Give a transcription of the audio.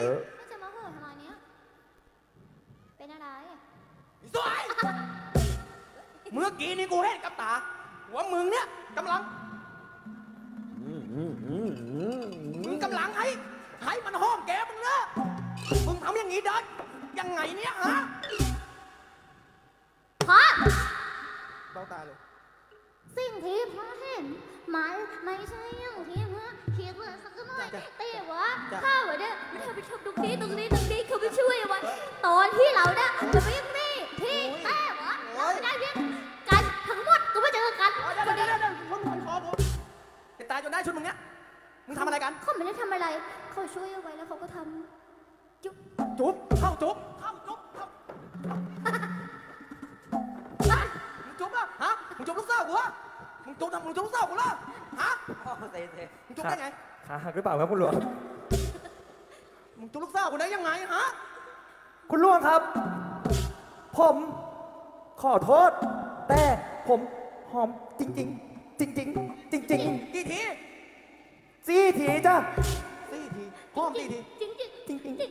เออไม่จะมาโหดทำไมเนี้ยเป็นอะไรสวย เมื่อกี้นี่กูเห็นกับตาว่ามึงเนี่ยกำลัง มึงกำลังให้ให้มันห้องแกมึงนะมึงทำอย่างนี้ได้ยังไงเนี่ยฮะพ่อเบ้าตาเลย สิ่งที่พ่อเห็นไม่ไม่ใช่อย่างที่ อนที่เราเนี่ยจะไปนี่ที่แต่ว่าเราไม่ได้เนี่ยกันทั้งหมดก็ไม่เจอกันเดี๋ยวเดี๋ยวเดี๋ยวคนคนคอผมจะตายจนได้ชุดมึงเนี้ยมึงทำอะไรกันเขาไม่ได้ทำอะไร เขาช่วยเอาไว้แล้วเขาก็ทำจุ๊บจุ๊บเข้าจุ๊บเข้าจุ๊บเข้ามึงจุ๊บอะฮะมึงจุ๊บลูกสาวกูเหรอมึงจุ๊บทำมึงจุ๊บลูกสาวกูเหรอฮะเซเซมึงจุ๊บได้ไงขาหักหรือเปล่าครับคุณหลวงมึงจุ๊บลูกสาวกูได้ยังไงฮะ คุณล่วงครับ ผมขอโทษ แต่ผมหอมจริงจริงจริงจริงจริงจริงกี่ทีสี่ทีจ้ะสี่ทีหอมสี่ที จริงจริงจริงจริง